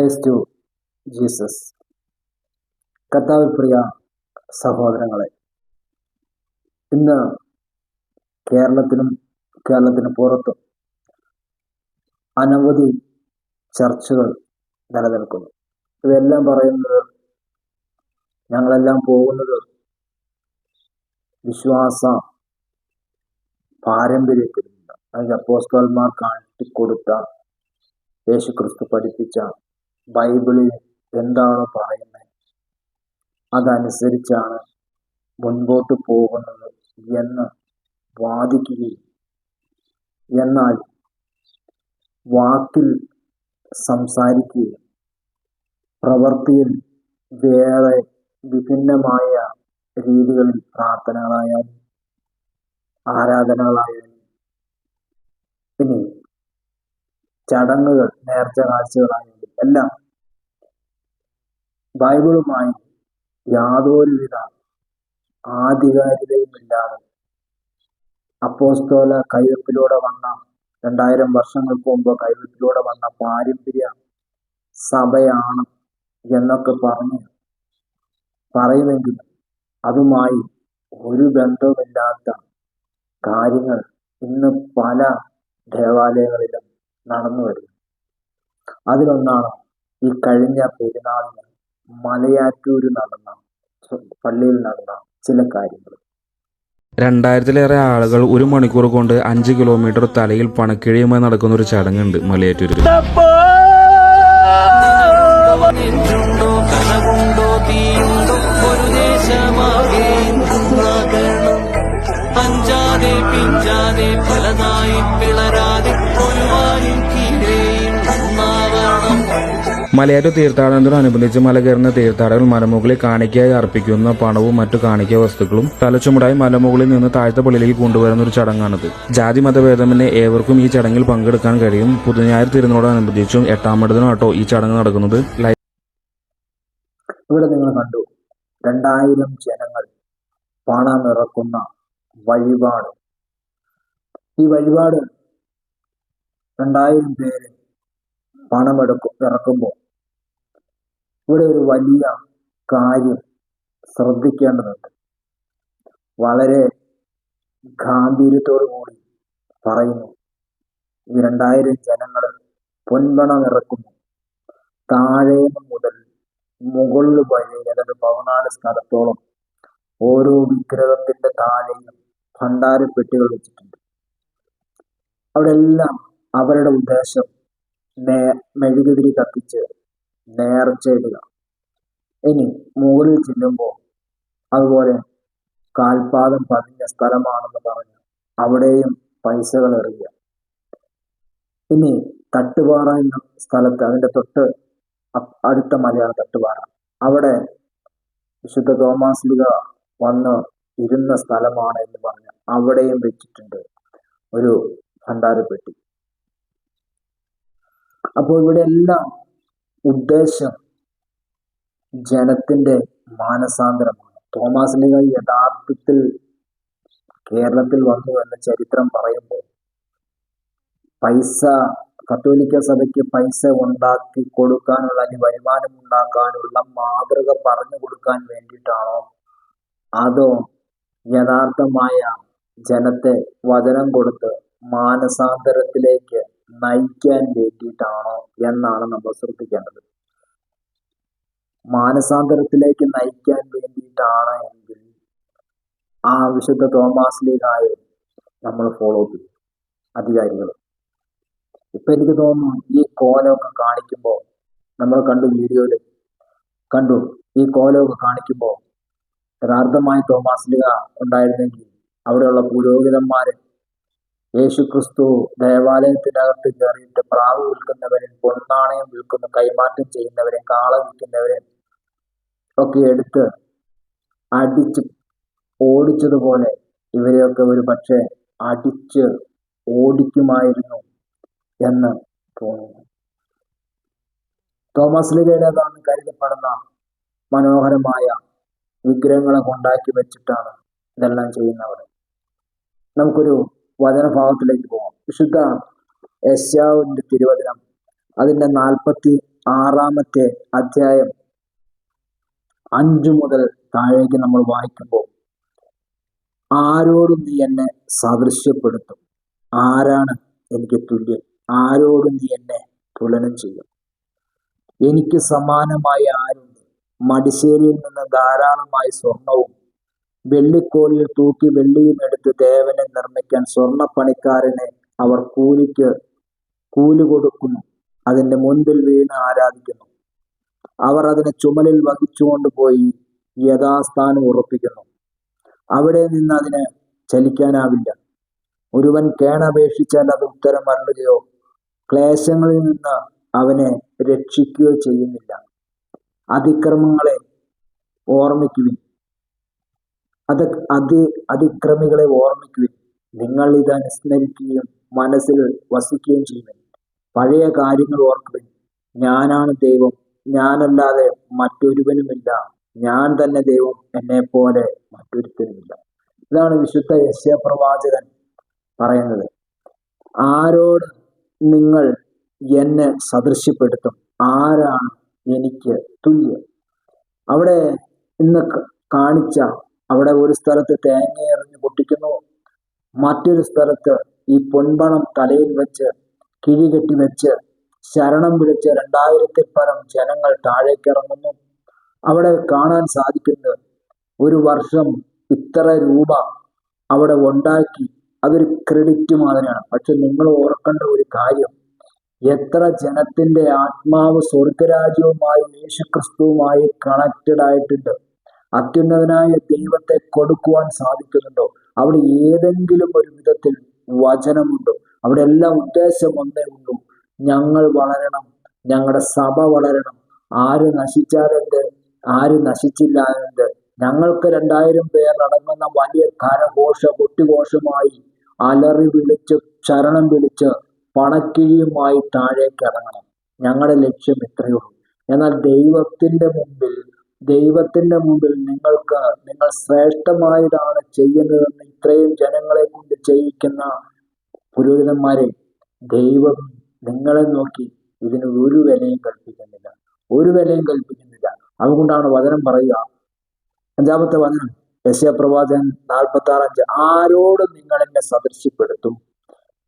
Price to Jesus കർത്താവ് പ്രിയ സഹോദരങ്ങളെ ഇന്ന് കേരളത്തിലും കേരളത്തിന് പുറത്തും അനവധി ചർച്ചകൾ നിലനിൽക്കുന്നു. ഇവയെല്ലാം പറയുന്നത് ഞങ്ങളെല്ലാം പോകുന്നത് വിശ്വാസ പാരമ്പര്യത്തിൽ നിന്ന് അതിന്റെ അപ്പോസ്തോന്മാർ കാട്ടിക്കൊടുത്ത യേശു ക്രിസ്തു പഠിപ്പിച്ച ബൈബിളിൽ എന്താണ് പറയുന്നത്? അതനുസരിച്ചാണ് മുൻപോട്ട് പോകുന്നത് എന്ന് വാദിക്കുകയും എന്നാൽ വാക്കിൽ സംസാരിക്കുകയും പ്രവൃത്തിയിൽ വേറെ വിഭിന്നമായ രീതികളിൽ പ്രാർത്ഥനകളായാലും ആരാധനകളായാലും ഇനി ചടങ്ങുകൾ നേർച്ച കാഴ്ചകളായാലും എല്ലാം ബൈബിളുമായി യാതൊരുവിധ ആധികാരികതയുമില്ലാതെ അപ്പോസ്തോല കൈവപ്പിലൂടെ വന്ന രണ്ടായിരം വർഷങ്ങൾക്ക് മുമ്പ് കൈവപ്പിലൂടെ വന്ന പാരമ്പര്യ സഭയാണ് എന്നൊക്കെ പറഞ്ഞ് പറയുമെങ്കിലും അതുമായി ഒരു ബന്ധവുമില്ലാത്ത കാര്യങ്ങൾ ഇന്ന് പല ദേവാലയങ്ങളിലും നടന്നു വരുന്നു. അതിലൊന്നാണ് ഈ കഴിഞ്ഞ പെരുന്നാളിന് മലയാറ്റൂർ നടന്ന പള്ളിയിൽ നടന്ന ചില കാര്യങ്ങൾ. രണ്ടായിരത്തിലേറെ ആളുകൾ ഒരു മണിക്കൂർ കൊണ്ട് അഞ്ച് കിലോമീറ്റർ തലയിൽ പണക്കിഴിയുമായി നടക്കുന്ന ഒരു ചടങ്ങുണ്ട് മലയാറ്റൂരിൽ. മലയാറ്റൂർ തീർത്ഥാടനത്തോടനുബന്ധിച്ച് മല കയറുന്ന തീർത്ഥാടകർ മലമുകളിൽ കാണിക്കയായി അർപ്പിക്കുന്ന പണവും മറ്റു കാണിക്ക വസ്തുക്കളും തലച്ചുമടായി മലമുകളിൽ നിന്ന് താഴ്ത്ത പള്ളിയിലേക്ക് കൊണ്ടുവരുന്ന ഒരു ചടങ്ങാണിത്. ജാതി മതഭേദമന്യേ ഏവർക്കും ഈ ചടങ്ങിൽ പങ്കെടുക്കാൻ കഴിയും. പുതുഞായർ തിരുനോടനുബന്ധിച്ചും എട്ടാം മടത്തിനാട്ടോ ഈ ചടങ്ങ് നടക്കുന്നത് ഇവിടെ നിങ്ങൾ കണ്ടു. രണ്ടായിരം ജനങ്ങൾ പണമിറക്കുന്ന വഴിപാട്. ഈ വഴിപാട് രണ്ടായിരം പേര് പണമെടുക്കും ഇറക്കുമ്പോൾ ഇവിടെ ഒരു വലിയ കാര്യം ശ്രദ്ധിക്കേണ്ടതുണ്ട്. വളരെ ഗാംഭീര്യത്തോടു കൂടി പറയുന്നു. ഈ രണ്ടായിരം ജനങ്ങൾ പൊൻപണമിറക്കുന്നു താഴെ മുതൽ മുകളിൽ വഴി അതായത് പതിനാല് സ്ഥലത്തോളം ഓരോ വിഗ്രഹത്തിന്റെ താഴെയും ഭണ്ഡാരപ്പെട്ടികൾ വെച്ചിട്ടുണ്ട്. അവിടെ എല്ലാം അവരുടെ ഉദ്ദേശം മെഴുകുതിരി കത്തിച്ച് നേർച്ചയിടുക ഇനി മുകളിൽ ചെല്ലുമ്പോൾ അതുപോലെ കാൽപാദം പതിഞ്ഞ സ്ഥലമാണെന്ന് പറഞ്ഞ് അവിടെയും പൈസകൾ എറിയുക. ഇനി തട്ടുപാറ എന്ന സ്ഥലത്ത് അതിന്റെ തൊട്ട് അടുത്ത മലയാണ് തട്ടുപാറ. അവിടെ വിശുദ്ധ തോമാസ്ലിക വന്ന് ഇരുന്ന സ്ഥലമാണ് എന്ന് പറഞ്ഞ് അവിടെയും വെച്ചിട്ടുണ്ട് ഒരു ഭണ്ഡാരപ്പെട്ടി. അപ്പോൾ ഇവിടെ എല്ലാം ഉദ്ദേശം ജനത്തിന്റെ മാനസാന്തരമാണ്. തോമാസ് ലീഗ യഥാർത്ഥത്തിൽ കേരളത്തിൽ വന്നു എന്ന ചരിത്രം പറയുമ്പോൾ പൈസ കത്തോലിക്ക സഭയ്ക്ക് പൈസ ഉണ്ടാക്കി കൊടുക്കാനുള്ള അല്ലെങ്കിൽ വരുമാനം ഉണ്ടാക്കാനുള്ള മാതൃക പറഞ്ഞു കൊടുക്കാൻ വേണ്ടിയിട്ടാണോ? അതോ യഥാർത്ഥമായ ജനത്തെ വചനം കൊടുത്ത് മാനസാന്തരത്തിലേക്ക് നയിക്കാൻ വേണ്ടിയിട്ടാണോ എന്നാണ് നമ്മൾ ശ്രദ്ധിക്കേണ്ടത്. മാനസാന്തരത്തിലേക്ക് നയിക്കാൻ വേണ്ടിയിട്ടാണ് എങ്കിൽ ആ വിശുദ്ധ തോമാസിലേതായ നമ്മൾ ഫോളോ ചെയ്യും. അധികാരികൾ. ഇപ്പൊ എനിക്ക് തോന്നുന്നു ഈ കോലമൊക്കെ കാണിക്കുമ്പോൾ നമ്മൾ കണ്ടു വീഡിയോയിൽ കണ്ടു ഈ കോലമൊക്കെ കാണിക്കുമ്പോൾ യഥാർത്ഥമായി തോമാസിലിക ഉണ്ടായിരുന്നെങ്കിൽ അവിടെയുള്ള പുരോഹിതന്മാര് യേശുക്രിസ്തു ദേവാലയത്തിനകത്ത് കയറിയിട്ട് പ്രാവ് വിൽക്കുന്നവരും പൊന്നാണയം വിൽക്കുന്ന കൈമാറ്റം ചെയ്യുന്നവരും കാള വിൽക്കുന്നവരും ഒക്കെ എടുത്ത് അടിച്ച് ഓടിച്ചതുപോലെ ഇവരെയൊക്കെ ഒരു പക്ഷേ അടിച്ച് ഓടിക്കുമായിരുന്നു എന്ന് തോന്നുന്നു. തോമസ് ലിഗയുടേതാണെന്ന് കരുതപ്പെടുന്ന മനോഹരമായ വിഗ്രഹങ്ങളൊക്കെ ഉണ്ടാക്കി വെച്ചിട്ടാണ് ഇതെല്ലാം ചെയ്യുന്നവർ. നമുക്കൊരു വചനഭാവത്തിലേക്ക് പോകാം വിശുദ്ധ യശ്യാവിന്റെ തിരുവചനം അതിന്റെ നാൽപ്പത്തി ആറാമത്തെ അധ്യായം അഞ്ചു മുതൽ താഴേക്ക് നമ്മൾ വായിക്കുമ്പോൾ ആരോടും നീ എന്നെ സാദൃശ്യപ്പെടുത്തും. ആരാണ് എനിക്ക് തുല്യൻ? ആരോടും നീ എന്നെ തുലനം ചെയ്യും. എനിക്ക് സമാനമായ ആരുണ്ട്? മടിശ്ശേരിയിൽ നിന്ന് ധാരാളമായി സ്വർണവും വെള്ളിക്കോലിൽ തൂക്കി വെള്ളിയും എടുത്ത് ദേവനെ നിർമ്മിക്കാൻ സ്വർണപ്പണിക്കാരനെ അവർ കൂലിക്ക് കൂലി കൊടുക്കുന്നു. അതിന്റെ മുൻപിൽ വീണ് ആരാധിക്കുന്നു. അവർ അതിനെ ചുമലിൽ വഹിച്ചുകൊണ്ട് പോയി യഥാസ്ഥാനം ഉറപ്പിക്കുന്നു. അവിടെ നിന്ന് അതിന് ചലിക്കാനാവില്ല. ഒരുവൻ കേണപേക്ഷിച്ചാൽ അത് ഉത്തരം അരുളുകയോ ക്ലേശങ്ങളിൽ നിന്ന് അവനെ രക്ഷിക്കുകയോ ചെയ്യുന്നില്ല. അതിക്രമങ്ങളെ ഓർമ്മിക്കുവിൻ. അത് അതി അതിക്രമികളെ ഓർമ്മിക്കുവിൻ. നിങ്ങൾ ഇത് അനുസ്മരിക്കുകയും മനസ്സിൽ വസിക്കുകയും ചെയ്യുവിൻ. പഴയ കാര്യങ്ങൾ ഓർക്കുവിൻ. ഞാനാണ് ദൈവം. ഞാനല്ലാതെ മറ്റൊരുവനുമില്ല. ഞാൻ തന്നെ ദൈവം എന്നെ പോലെ മറ്റൊരുത്തനുമില്ല. ഇതാണ് വിശുദ്ധ യശ്യ പ്രവാചകൻ പറയുന്നത്. ആരോട് നിങ്ങൾ എന്നെ സദൃശ്യപ്പെടുത്തും? ആരാണ് എനിക്ക് തുല്യം? അവിടെ ഇന്ന് കാണിച്ച അവിടെ ഒരു സ്ഥലത്ത് തേങ്ങ എറിഞ്ഞ് പൊട്ടിക്കുന്നു. മറ്റൊരു സ്ഥലത്ത് ഈ പൊൻപണം തലയിൽ വെച്ച് കിഴികെട്ടി വെച്ച് ശരണം വിളിച്ച് രണ്ടായിരത്തിൽ പരം ജനങ്ങൾ താഴേക്ക് ഇറങ്ങുന്നു അവിടെ കാണാൻ സാധിക്കുന്നത് ഒരു വർഷം ഇത്ര രൂപ അവിടെ ഉണ്ടാക്കി അതൊരു ക്രെഡിറ്റ് മാതിരിയാണ്. പക്ഷെ നിങ്ങൾ ഓർക്കേണ്ട ഒരു കാര്യം എത്ര ജനത്തിന്റെ ആത്മാവ് സ്വർഗരാജ്യവുമായി യേശുക്രിസ്തുവുമായി കണക്റ്റഡ് ആയിട്ടുണ്ട്. അത്യുന്നതനായ ദൈവത്തെ കൊടുക്കുവാൻ സാധിക്കുന്നുണ്ടോ? അവിടെ ഏതെങ്കിലും ഒരു വിധത്തിൽ വചനമുണ്ടോ? അവിടെ എല്ലാ ഉദ്ദേശം ഒന്നേ ഉള്ളൂ. ഞങ്ങൾ വളരണം. ഞങ്ങളുടെ സഭ വളരണം. ആര് നശിച്ചാലെന്ത് ആര് നശിച്ചില്ല എന്ത്? ഞങ്ങൾക്ക് രണ്ടായിരം പേർ അടങ്ങുന്ന വലിയ കരഘോഷ കൊട്ടിഘോഷമായി അലറി വിളിച്ച് ചരണം വിളിച്ച് പണക്കിഴിയുമായി താഴേക്ക് ഇറങ്ങണം. ഞങ്ങളുടെ ലക്ഷ്യം ഇത്രയുള്ളൂ എന്നാൽ ദൈവത്തിന്റെ മുമ്പിൽ ദൈവത്തിന്റെ മുമ്പിൽ നിങ്ങൾക്ക് നിങ്ങൾ ശ്രേഷ്ഠമായതാണ് ചെയ്യുന്നതെന്ന് ഇത്രയും ജനങ്ങളെ കൊണ്ട് ചെയ്യിക്കുന്ന പുരോഹിതന്മാരെ ദൈവം നിങ്ങളെ നോക്കി ഇതിന് ഒരു വിലയും കൽപ്പിക്കുന്നില്ല. ഒരു വിലയും കൽപ്പിക്കുന്നില്ല. അതുകൊണ്ടാണ് വചനം പറയുക. അഞ്ചാമത്തെ വചനം യശയപ്രവാചകൻ നാൽപ്പത്തി ആറ് അഞ്ച് ആരോട് നിങ്ങൾ എന്നെ സദൃശ്യപ്പെടുത്തും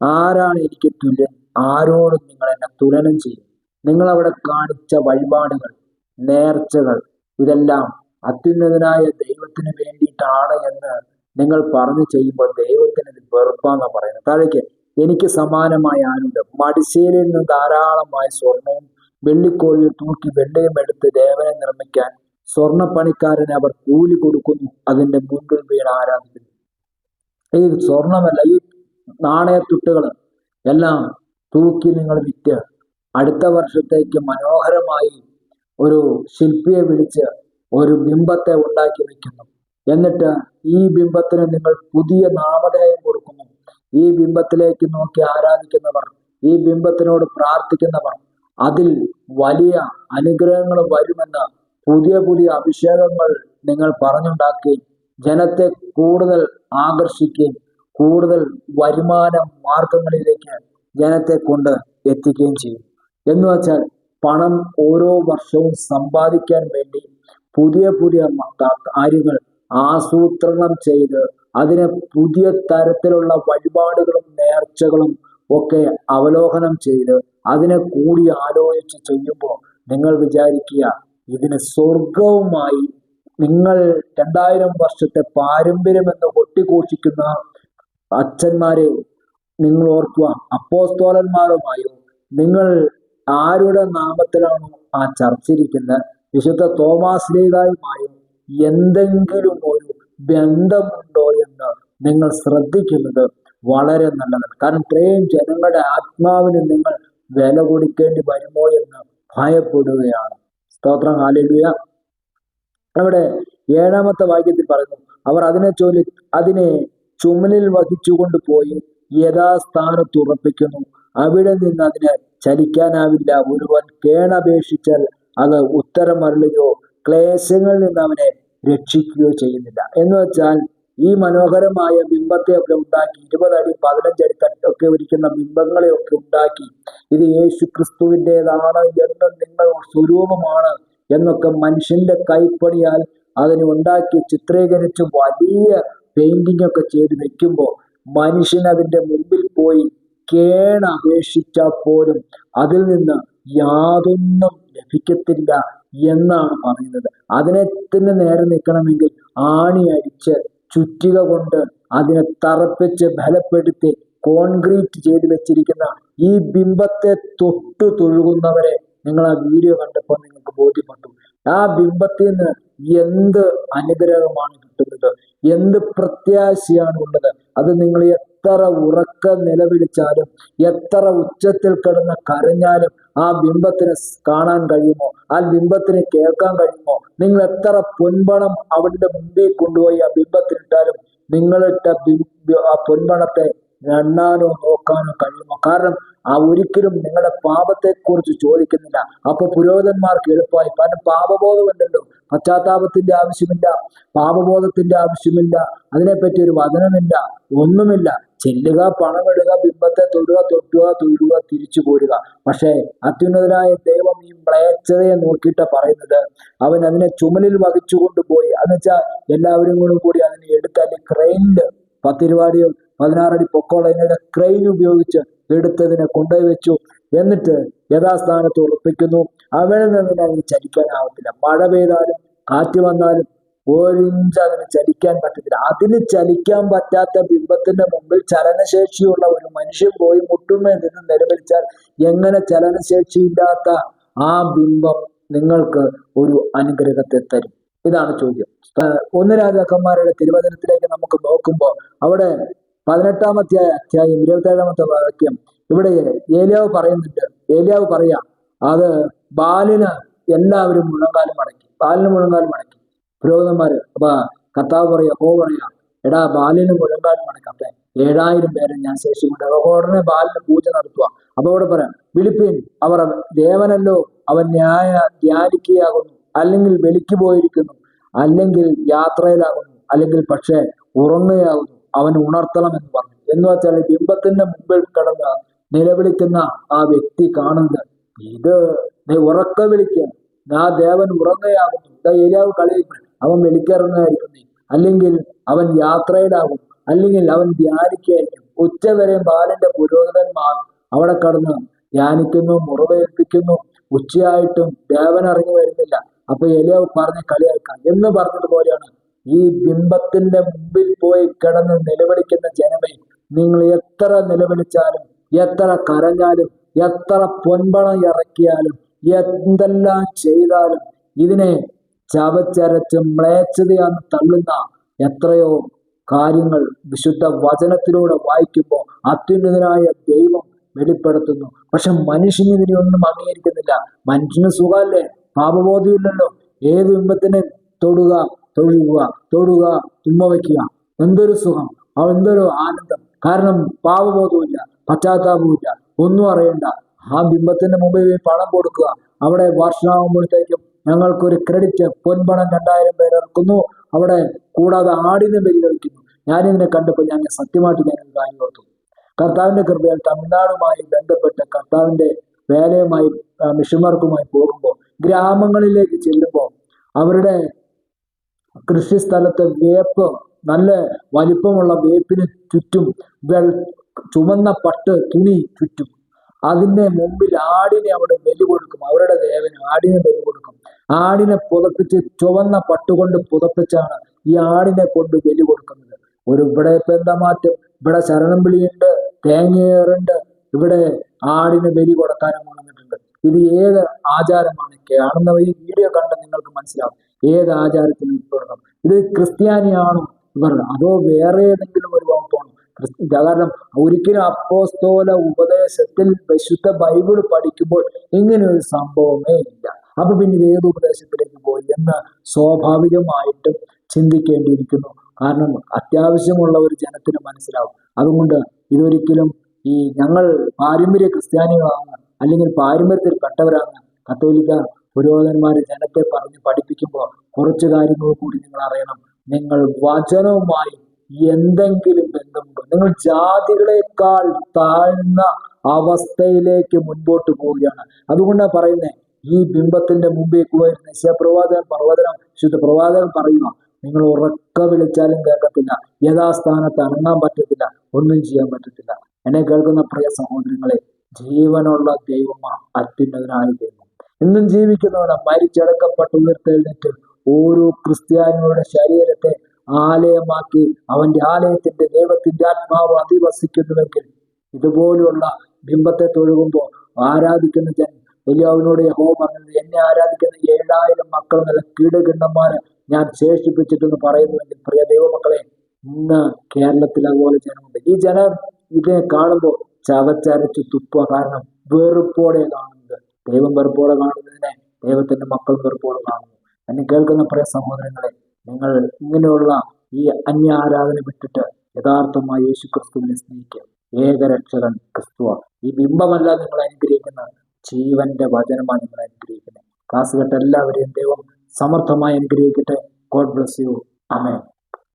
ആരാണ് എനിക്ക് തുല്യൻ? ആരോടും നിങ്ങൾ എന്നെ തുലനം ചെയ്യും. നിങ്ങൾ അവിടെ കാണിച്ച വഴിപാടുകൾ നേർച്ചകൾ ഇതെല്ലാം അത്യുന്നതനായ ദൈവത്തിന് വേണ്ടിയിട്ടാണ് എന്ന് നിങ്ങൾ പറഞ്ഞു ചെയ്യുമ്പോൾ ദൈവത്തിന് ഇത് വെറുപ്പാന്നാ പറയുന്നത്. താഴേക്ക് എനിക്ക് സമാനമായ ആരുണ്ട് മടിശ്ശേരിയിൽ നിന്ന് ധാരാളമായ സ്വർണവും വെള്ളിക്കോഴി തൂക്കി വെള്ളയും എടുത്ത് ദേവനെ നിർമ്മിക്കാൻ സ്വർണപ്പണിക്കാരനെ അവർ കൂലി കൊടുക്കുന്നു. അതിന്റെ മുൻപിൽ വീണ് ആരാധിക്കുന്നു ഈ സ്വർണമല്ല ഈ നാണയത്തുട്ടുകൾ എല്ലാം തൂക്കി നിങ്ങൾ വിറ്റ് അടുത്ത വർഷത്തേക്ക് മനോഹരമായി ഒരു ശില്പിയെ വിളിച്ച് ഒരു ബിംബത്തെ ഉണ്ടാക്കി വെക്കുന്നു. എന്നിട്ട് ഈ ബിംബത്തിന് നിങ്ങൾ പുതിയ നാമധേയം കൊടുക്കുന്നു. ഈ ബിംബത്തിലേക്ക് നോക്കി ആരാധിക്കുന്നവർ ഈ ബിംബത്തിനോട് പ്രാർത്ഥിക്കുന്നവർ അതിൽ വലിയ അനുഗ്രഹങ്ങൾ വരുമെന്ന് പുതിയ പുതിയ അഭിഷേകങ്ങൾ നിങ്ങൾ പറഞ്ഞുണ്ടാക്കുകയും ജനത്തെ കൂടുതൽ ആകർഷിക്കുകയും കൂടുതൽ വരുമാന മാർഗങ്ങളിലേക്ക് ജനത്തെ കൊണ്ട് എത്തിക്കുകയും ചെയ്യും. എന്ന് വെച്ചാൽ പണം ഓരോ വർഷവും സമ്പാദിക്കാൻ വേണ്ടി പുതിയ പുതിയ കാര്യങ്ങൾ ആസൂത്രണം ചെയ്ത് അതിനെ പുതിയ തരത്തിലുള്ള വഴിപാടുകളും നേർച്ചകളും ഒക്കെ അവലോകനം ചെയ്ത് അതിനെ കൂടി ആലോചിച്ച് ചെയ്യുമ്പോൾ നിങ്ങൾ വിചാരിക്കുക ഇതിന് സ്വർഗവുമായി നിങ്ങൾ രണ്ടായിരം വർഷത്തെ പാരമ്പര്യം എന്ന് കൊട്ടിഘോഷിക്കുന്ന അച്ഛന്മാരെ നിങ്ങൾ ഓർക്കുക അപ്പോസ്തോലന്മാരുമായും? നിങ്ങൾ ആരുടെ നാമത്തിലാണോ ആ ചർച്ചിരിക്കുന്നത്? വിശുദ്ധ തോമാസ് ലീഗായുമായും എന്തെങ്കിലും ഒരു ബന്ധമുണ്ടോ എന്ന് നിങ്ങൾ ശ്രദ്ധിക്കുന്നത് വളരെ നല്ലതാണ്. കാരണം ഇത്രയും ജനങ്ങളുടെ ആത്മാവിന് നിങ്ങൾ വില കൊടുക്കേണ്ടി വരുമോ എന്ന് ഭയപ്പെടുകയാണ്. സ്തോത്രം ഹാലലുയ അവിടെ ഏഴാമത്തെ വാക്യത്തിൽ പറയുന്നു അവർ അതിനെ ചൊല്ലി അതിനെ ചുമലിൽ വഹിച്ചുകൊണ്ട് പോയി യഥാസ്ഥാനത്ത് ഉറപ്പിക്കുന്നു. അവിടെ നിന്ന് അതിന് ചലിക്കാനാവില്ല. ഒരുവൻ കേണപേക്ഷിച്ചാൽ അത് ഉത്തരമരുളുകയോ ക്ലേശങ്ങളിൽ നിന്ന് അവനെ രക്ഷിക്കുകയോ ചെയ്യുന്നില്ല. എന്ന് വെച്ചാൽ ഈ മനോഹരമായ ബിംബത്തെയൊക്കെ ഉണ്ടാക്കി ഇരുപതടി പതിനഞ്ചടി തട്ടൊക്കെ ഒരിക്കുന്ന ബിംബങ്ങളെയൊക്കെ ഉണ്ടാക്കി ഇത് യേശു ക്രിസ്തുവിന്റെതാണ് എന്ന് നിങ്ങൾ സ്വരൂപമാണ് എന്നൊക്കെ മനുഷ്യന്റെ കൈപ്പണിയാൽ അതിനെ ഉണ്ടാക്കി ചിത്രീകരിച്ച് വലിയ പെയിന്റിംഗ് ഒക്കെ ചെയ്ത് വെക്കുമ്പോൾ മനുഷ്യൻ അതിന്റെ മുമ്പിൽ പോയി കേണപേക്ഷിച്ചാൽ പോലും അതിൽ നിന്ന് യാതൊന്നും ലഭിക്കത്തില്ല എന്നാണ് പറയുന്നത്. അതിനെ തന്നെ നേരെ നിൽക്കണമെങ്കിൽ ആണി അടിച്ച് ചുറ്റിക കൊണ്ട് അതിനെ തറപ്പിച്ച് ബലപ്പെടുത്തി കോൺക്രീറ്റ് ചെയ്ത് വെച്ചിരിക്കുന്ന ഈ ബിംബത്തെ തൊട്ടു തൊഴുകുന്നവരെ നിങ്ങൾ ആ വീഡിയോ കണ്ടപ്പോൾ നിങ്ങൾക്ക് ബോധ്യപ്പെട്ടു. ആ ബിംബത്തിൽ നിന്ന് എന്ത് അനുഗ്രഹമാണ് കിട്ടുന്നത്? എന്ത് പ്രത്യാശയാണ് ഉള്ളത്? അത് നിങ്ങൾ എത്ര ഉറക്ക നിലവിളിച്ചാലും എത്ര ഉച്ചത്തിൽ കിടന്ന് കരഞ്ഞാലും ആ ബിംബത്തിന് കാണാൻ കഴിയുമോ? ആ ബിംബത്തിന് കേൾക്കാൻ കഴിയുമോ? നിങ്ങൾ എത്ര പൊൻപണം അവരുടെ മുമ്പിൽ കൊണ്ടുപോയി ആ ബിംബത്തിലിട്ടാലും നിങ്ങളിട്ട ആ പൊൻപണത്തെ എണ്ണാനോ നോക്കാനോ കഴിയുമോ? കാരണം ആ ഒരിക്കലും നിങ്ങളുടെ പാപത്തെക്കുറിച്ച് ചോദിക്കുന്നില്ല. അപ്പൊ പുരോഹിതന്മാർക്ക് എളുപ്പമായി. കാരണം പാപബോധമല്ലല്ലോ പശ്ചാത്താപത്തിന്റെ ആവശ്യമില്ല പാപബോധത്തിന്റെ ആവശ്യമില്ല അതിനെപ്പറ്റി ഒരു വചനമില്ല ഒന്നുമില്ല. ചെല്ലുക പണമിടുക ബിംബത്തെ തൊടുക തൊട്ടുക തൊഴുക തിരിച്ചു പോരുക. പക്ഷേ അത്യുന്നതനായ ദൈവം ഈ മ്ലേച്ഛതയെ നോക്കിയിട്ട് പറയുന്നത് അവൻ അതിനെ ചുമലിൽ വഹിച്ചു കൊണ്ടുപോയി എന്നുവെച്ചാൽ എല്ലാവരും കൂടെ കൂടി അതിനെ എടുത്ത് അല്ലെങ്കിൽ ക്രെയിനിൽ പത്തിരുപാടിയോ പതിനാറടി പൊക്കമുള്ളതിനെ ക്രെയിൻ ഉപയോഗിച്ച് എടുത്തതിനെ കൊണ്ടുപോയി വെച്ചു എന്നിട്ട് യഥാസ്ഥാനത്ത് ഉറപ്പിക്കുന്നു. അവിടെ നിന്ന് അതിന് ചലിക്കാനാവത്തില്ല മഴ പെയ്താലും കാറ്റ് വന്നാലും ഒരിഞ്ച് അതിന് ചലിക്കാൻ പറ്റത്തില്ല. അതിന് ചലിക്കാൻ പറ്റാത്ത ബിംബത്തിന്റെ മുമ്പിൽ ചലനശേഷിയുള്ള ഒരു മനുഷ്യൻ പോയി മുട്ടുമേ നിന്ന് നിലവിളിച്ചാൽ എങ്ങനെ ചലനശേഷിയില്ലാത്ത ആ ബിംബം നിങ്ങൾക്ക് ഒരു അനുഗ്രഹത്തെ തരും? ഇതാണ് ചോദ്യം. ഒന്ന് രാജാക്കന്മാരുടെ തിരുവചനത്തിലേക്ക് നമുക്ക് നോക്കുമ്പോൾ അവിടെ പതിനെട്ടാമത്തെ അധ്യായം ഇരുപത്തേഴാമത്തെ വാക്യം. ഇവിടെ ഏലിയാവ് പറയുന്നുണ്ട്. ഏലിയാവ് പറയാ അത് ബാലിന് എല്ലാവരും മുഴങ്കാലും മടക്കി ബാലിന് മുഴങ്കാലും മടക്കി പുരോഹിതന്മാര് അപ്പൊ കർത്താവ് പറയാ ഓ പറയാ എടാ ബാലിന് മുഴങ്കാലും മടക്കാം അപ്പൊ ഏഴായിരം പേരെ ഞാൻ ശേഷിക്കുണ്ട് ഉടനെ ബാലിന് പൂജ നടത്തുക അപ്പൊ അവിടെ പറയാം വിളിപ്പീൻ അവർ ദേവനല്ലോ അവൻ ന്യായ ധ്യാനിക്കുകയാകുന്നു അല്ലെങ്കിൽ വെളിക്ക് പോയിരിക്കുന്നു അല്ലെങ്കിൽ യാത്രയിലാകുന്നു അല്ലെങ്കിൽ പക്ഷേ ഉറങ്ങുകയാകുന്നു അവൻ ഉണർത്തണം എന്ന് പറഞ്ഞു. എന്ന് വെച്ചാൽ ബിംബത്തിന്റെ മുമ്പിൽ കിടന്ന് നിലവിളിക്കുന്ന ആ വ്യക്തി കാണുന്നത് ഇത് നീ ഉറക്ക വിളിക്കുക ആ ദേവൻ ഉറങ്ങുകയാകുന്നു. ഇതാ ഏരിയാവ് കളിയാക്കും അവൻ വെളിക്കിറങ്ങായിരിക്കും അല്ലെങ്കിൽ അവൻ യാത്രയിലാകും. അല്ലെങ്കിൽ അവൻ ധ്യാനിക്കുകയായിരിക്കും ഉച്ചവരെ ബാലന്റെ പുരോഹിതന്മാർ അവിടെ കടന്ന് ധ്യാനിക്കുന്നു മുറിവേൽപ്പിക്കുന്നു. ഉച്ചയായിട്ടും ദേവൻ ഇറങ്ങി വരുന്നില്ല. അപ്പൊ എലിയാവ് പറഞ്ഞ് കളിയാക്കാം എന്ന് പറഞ്ഞതുപോലെയാണ് ഈ ബിംബത്തിന്റെ മുമ്പിൽ പോയി കിടന്ന് നിലവിളിക്കുന്ന ജനമേ നിങ്ങൾ എത്ര നിലവിളിച്ചാലും എത്ര കരഞ്ഞാലും എത്ര പൊൻപണം ഇറക്കിയാലും എന്തെല്ലാം ചെയ്താലും ഇതിനെ ചവച്ചരച്ച് മ്ലേച്ഛതയാണ് തള്ളുന്ന എത്രയോ കാര്യങ്ങൾ വിശുദ്ധ വചനത്തിലൂടെ വായിക്കുമ്പോൾ അത്യുന്നതനായ ദൈവം വെളിപ്പെടുത്തുന്നു. പക്ഷെ മനുഷ്യന് ഇതിനെ ഒന്നും അംഗീകരിക്കുന്നില്ല. മനുഷ്യന് സുഖമല്ലേ? പാപബോധമില്ലല്ലോ. ഏത് ബിംബത്തിനെ തൊടുക തൊഴുക തൊടുക തുമ്മ വയ്ക്കുക? എന്തൊരു സുഖം. എന്തൊരു ആനന്ദം. കാരണം പാപബോധവുമില്ല പശ്ചാത്താപമില്ല ഒന്നും അറിയണ്ട. ആ ബിംബത്തിന്റെ മുമ്പിൽ പണം കൊടുക്കുക. അവിടെ വർഷമാകുമ്പോഴത്തേക്കും ഞങ്ങൾക്കൊരു ക്രെഡിറ്റ് പൊൻപണം രണ്ടായിരം പേർ ഇറക്കുന്നു. അവിടെ കൂടാതെ ആടിനെ ബലി കഴിക്കുന്നു ഞാനിതിനെ കണ്ടപ്പോൾ ഞാൻ സത്യമായിട്ട് ഞാനൊരു കാര്യം ഓർത്തു. കർത്താവിന്റെ കൃപയാൽ തമിഴ്നാടുമായി ബന്ധപ്പെട്ട് കർത്താവിന്റെ വേലയുമായി മിഷന്മാർക്കുമായി പോകുമ്പോൾ ഗ്രാമങ്ങളിലേക്ക് ചെല്ലുമ്പോൾ അവരുടെ കൃഷി സ്ഥലത്തെ വേപ്പ് നല്ല വലിപ്പമുള്ള വേപ്പിന് ചുറ്റും വെൾ ചുമന്ന പട്ട് തുണി ചുറ്റും. അതിന്റെ മുമ്പിൽ ആടിനെ അവിടെ ബലി കൊടുക്കും അവരുടെ ദേവന് ആടിനെ ബലി കൊടുക്കും ആടിനെ പുതപ്പിച്ച് ചുവന്ന പട്ടുകൊണ്ട് പുതപ്പിച്ചാണ് ഈ ആടിനെ കൊണ്ട് ബലി കൊടുക്കുന്നത്. ഒരു ഇവിടെ ഇപ്പൊ എന്താ മാറ്റം? ഇവിടെ ശരണം വിളിയുണ്ട് തേങ്ങയേറുണ്ട്. ഇവിടെ ആടിന് ബലി കൊടുക്കാനും വന്നിട്ടുണ്ട്. ഇത് ഏത് ആചാരമാണ്? കാണുന്ന ഈ വീഡിയോ കണ്ട് നിങ്ങൾക്ക് മനസ്സിലാവും. ഏത് ആചാരത്തിൽ ഉൾപ്പെടണം ഇത് ക്രിസ്ത്യാനിയാണോ? ഇവർ അതോ വേറെ ഏതെങ്കിലും ഒരു വകുപ്പാണോ? കാരണം ഒരിക്കലും അപ്പോസ്തോല ഉപദേശത്തിൽ വിശുദ്ധ ബൈബിൾ പഠിക്കുമ്പോൾ ഇങ്ങനെ ഒരു സംഭവമേ ഇല്ല. അപ്പൊ പിന്നെ ഇത് ഏത് ഉപദേശത്തിലേക്ക് പോയി എന്ന് സ്വാഭാവികമായിട്ടും ചിന്തിക്കേണ്ടിയിരിക്കുന്നു. കാരണം അത്യാവശ്യമുള്ള ഒരു ജനത്തിന് മനസ്സിലാവും. അതുകൊണ്ട് ഇതൊരിക്കലും ഈ ഞങ്ങൾ പാരമ്പര്യ ക്രിസ്ത്യാനികളാണ് അല്ലെങ്കിൽ പാരമ്പര്യത്തിൽ പെട്ടവരാണ്. കത്തോലിക്ക പുരോഹിതന്മാർ ജനത്തെ പറഞ്ഞ് പഠിപ്പിക്കുമ്പോൾ കുറച്ച് കാര്യങ്ങൾ കൂടി നിങ്ങൾ അറിയണം. നിങ്ങൾ വചനവുമായി എന്തെങ്കിലും ബന്ധമുണ്ടോ? നിങ്ങൾ ജാതികളെക്കാൾ താഴ്ന്ന അവസ്ഥയിലേക്ക് മുൻപോട്ട് പോവുകയാണ്. അതുകൊണ്ടാണ് പറയുന്നത് ഈ ബിംബത്തിന്റെ മുമ്പിൽ പോയിരുന്ന പ്രവാചകൻ പ്രവചനം ശുദ്ധ പ്രവാചകൻ പറയുക നിങ്ങൾ ഉറക്ക വിളിച്ചാലും കേൾക്കത്തില്ല. യഥാസ്ഥാനത്ത് അനങ്ങാൻ പറ്റത്തില്ല. ഒന്നും ചെയ്യാൻ പറ്റത്തില്ല. എന്നെ കേൾക്കുന്ന പ്രിയ സഹോദരങ്ങളെ ജീവനുള്ള ദൈവമാ അത്യുന്നതനായ ദൈവം. എന്നും ജീവിക്കുന്നവനെ മരിച്ചടക്കപ്പെട്ട് ഉയർത്തെഴുന്നേറ്റ് ഓരോ ക്രിസ്ത്യാനിയുടെ ശരീരത്തെ ആലയമാക്കി അവന്റെ ആലയത്തിന്റെ ദൈവത്തിന്റെ ആത്മാവ് അധിവസിക്കുന്നുവെങ്കിൽ ഇതുപോലെയുള്ള ബിംബത്തെ തൊഴുകുമ്പോൾ ആരാധിക്കുന്ന ജൻ എലിയാവിനോട് യഹോ പറഞ്ഞത് എന്നെ ആരാധിക്കുന്ന ഏഴായിരം മക്കൾ നല്ല കീടകിണ്ണന്മാരെ ഞാൻ ശേഷിപ്പിച്ചിട്ടെന്ന് പറയുന്നുവെങ്കിൽ പ്രിയ ദൈവമക്കളെ ഇന്ന് കേരളത്തിൽ അതുപോലെ ജനമുണ്ട്. ഈ ജനം ഇതിനെ കാണുമ്പോൾ ചവച്ചരച്ച് തുപ്പ കാരണം വെറുപ്പോടെ കാണുന്നത്. ദൈവം വെറുപ്പോടെ കാണുന്നതിനെ ദൈവത്തിന്റെ മക്കൾ വെറുപ്പോടെ കാണുന്നു. എന്നെ കേൾക്കുന്ന പ്രിയ സഹോദരങ്ങളെ നിങ്ങൾ ഇങ്ങനെയുള്ള ഈ അന്യ ആരാധന വിട്ടിട്ട് യഥാർത്ഥമായി യേശു ക്രിസ്തുവിനെ സ്നേഹിക്കുക. ഏകരക്ഷകൻ ക്രിസ്തുവ. ഈ ബിംബമല്ല നിങ്ങൾ അനുഗ്രഹിക്കുന്നത്. ജീവന്റെ വചനമാണ് നിങ്ങൾ അനുഗ്രഹിക്കുന്നത്. ക്ലാസ് കേട്ട എല്ലാവരെയും ദൈവം സമർത്ഥമായി അനുഗ്രഹിക്കട്ടെ. God bless you amen